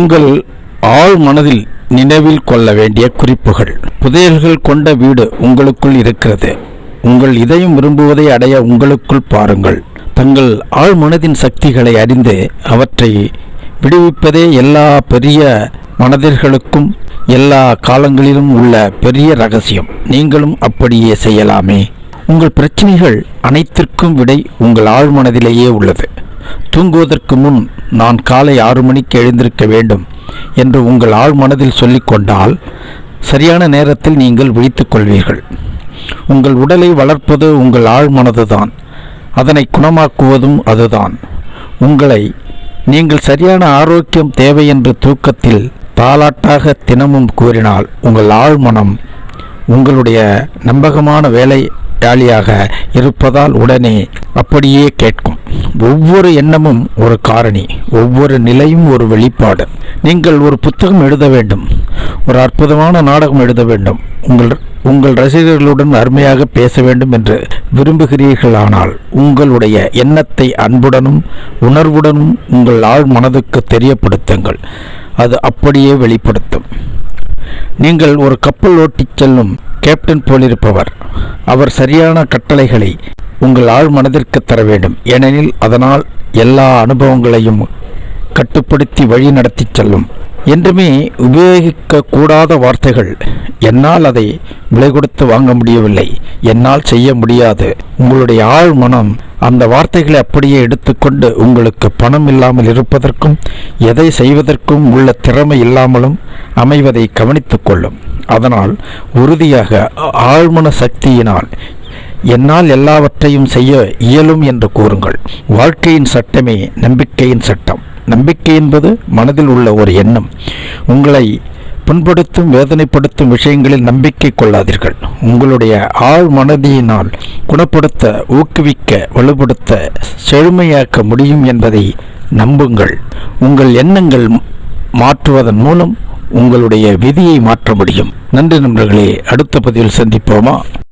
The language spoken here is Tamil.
உங்கள் ஆழ் மனதில் நினைவில் கொள்ள வேண்டிய குறிப்புகள். புதையல்கள் கொண்ட வீடு உங்களுக்குள் இருக்கிறது. உங்கள் இதயம் விரும்புவதை அடைய உங்களுக்குள் பாருங்கள். தங்கள் ஆழ் மனதின் சக்திகளை அறிந்து அவற்றை விடுவிப்பதே எல்லா பெரிய மனதிர்களுக்கும் எல்லா காலங்களிலும் உள்ள பெரிய ரகசியம். நீங்களும் அப்படியே செய்யலாமே. உங்கள் பிரச்சனைகள் அனைத்திற்கும் விடை உங்கள் ஆழ்மனதிலேயே உள்ளது. தூங்குவதற்கு முன் நான் காலை ஆறு மணிக்கு எழுந்திருக்க வேண்டும் என்று உங்கள் ஆழ்மனதில் சொல்லிக்கொண்டால் சரியான நேரத்தில் நீங்கள் விழித்துக் கொள்வீர்கள். உங்கள் உடலை வளர்ப்பது உங்கள் ஆழ்மனதுதான் அதனை குணமாக்குவதும் அதுதான். உங்களை நீங்கள் சரியான ஆரோக்கியம் தேவை என்று தூக்கத்தில் தாலாட்டாக தினமும் கூறினால் உங்கள் ஆழ்மனம் உங்களுடைய நம்பகமான வேலை டாலியாக இருப்பதால் உடனே அப்படியே கேட்கும். ஒவ்வொரு எண்ணமும் ஒரு காரணி ஒவ்வொரு நிலையும் ஒரு வெளிப்பாடு. நீங்கள் ஒரு புத்தகம் எழுத வேண்டும் ஒரு அற்புதமான நாடகம் எழுத வேண்டும் உங்கள் உங்கள் ரசிகர்களுடன் அருமையாக பேச வேண்டும் என்று விரும்புகிறீர்களானால் உங்களுடைய எண்ணத்தை அன்புடனும் உணர்வுடனும் உங்கள் ஆழ் மனதுக்கு தெரியப்படுத்துங்கள். அது அப்படியே வெளிப்படுத்தும். நீங்கள் ஒரு கப்பல் ஓட்டிச் செல்லும் கேப்டன் போலிருப்பவர். அவர் சரியான கட்டளைகளை உங்கள் ஆழ் மனதிற்கு தர வேண்டும். ஏனெனில் அதனால் எல்லா அனுபவங்களையும் கட்டுப்படுத்தி வழி நடத்தி செல்லும். என்றுமே உபயோகிக்க கூடாத வார்த்தைகள். என்னால் அதை விலை கொடுத்து வாங்க முடியவில்லை. என்னால் செய்ய முடியாது. உங்களுடைய ஆழ் மனம் அந்த வார்த்தைகளை அப்படியே எடுத்துக்கொண்டு உங்களுக்கு பணம் இல்லாமல் இருப்பதற்கும் எதை செய்வதற்கும் உள்ள திறமை இல்லாமலும் அமைவதை கவனித்துக் கொள்ளும். அதனால் உறுதியாக ஆழ்மன சக்தியினால் என்னால் எல்லாவற்றையும் செய்ய இயலும் என்று கூறுங்கள். வாழ்க்கையின் சட்டமே நம்பிக்கையின் சட்டம். நம்பிக்கை என்பது மனதில் உள்ள ஒரு எண்ணம். உங்களை புண்படுத்தும் வேதனைப்படுத்தும் விஷயங்களில் நம்பிக்கை கொள்ளாதீர்கள். உங்களுடைய ஆழ் மனதியினால் குணப்படுத்த ஊக்குவிக்க வலுப்படுத்த செழுமையாக்க முடியும் என்பதை நம்புங்கள். உங்கள் எண்ணங்கள் மாற்றுவதன் மூலம் உங்களுடைய விதியை மாற்ற முடியும். நன்றி நண்பர்களே அடுத்த பதிவில் சந்திப்போமா?